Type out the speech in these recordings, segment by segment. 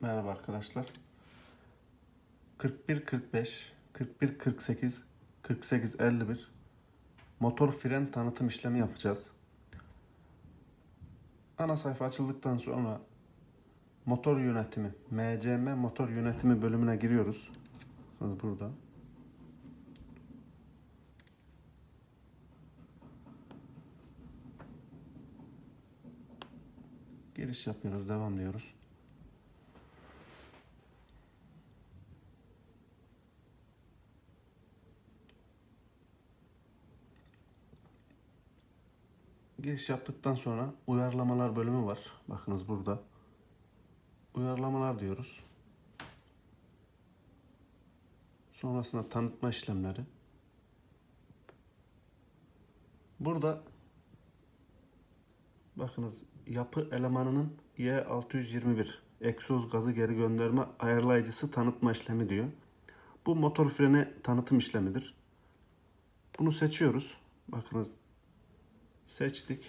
Merhaba arkadaşlar. 41 45 41 48 48 51 motor fren tanıtım işlemi yapacağız. Ana sayfa açıldıktan sonra motor yönetimi MCM motor yönetimi bölümüne giriyoruz. Burada. Giriş yapıyoruz, devam diyoruz. Giriş yaptıktan sonra uyarlamalar bölümü var. Bakınız burada. Uyarlamalar diyoruz. Sonrasında tanıtma işlemleri. Burada bakınız yapı elemanının Y621 egzoz gazı geri gönderme ayarlayıcısı tanıtma işlemi diyor. Bu motor freni tanıtım işlemidir. Bunu seçiyoruz. Bakınız seçtik.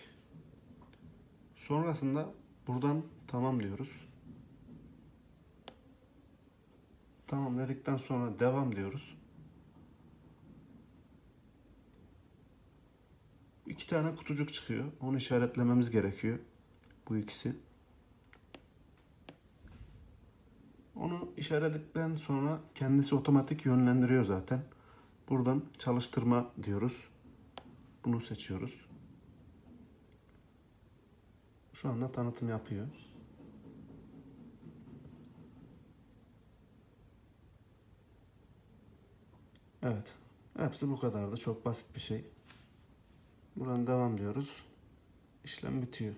Sonrasında buradan tamam diyoruz. Tamam dedikten sonra devam diyoruz. İki tane kutucuk çıkıyor. Onu işaretlememiz gerekiyor. Bu ikisi. Onu işaretledikten sonra kendisi otomatik yönlendiriyor zaten. Buradan çalıştırma diyoruz. Bunu seçiyoruz. Şu anda tanıtım yapıyor. Evet. Hepsi bu kadardı. Çok basit bir şey. Buradan devam diyoruz. İşlem bitiyor.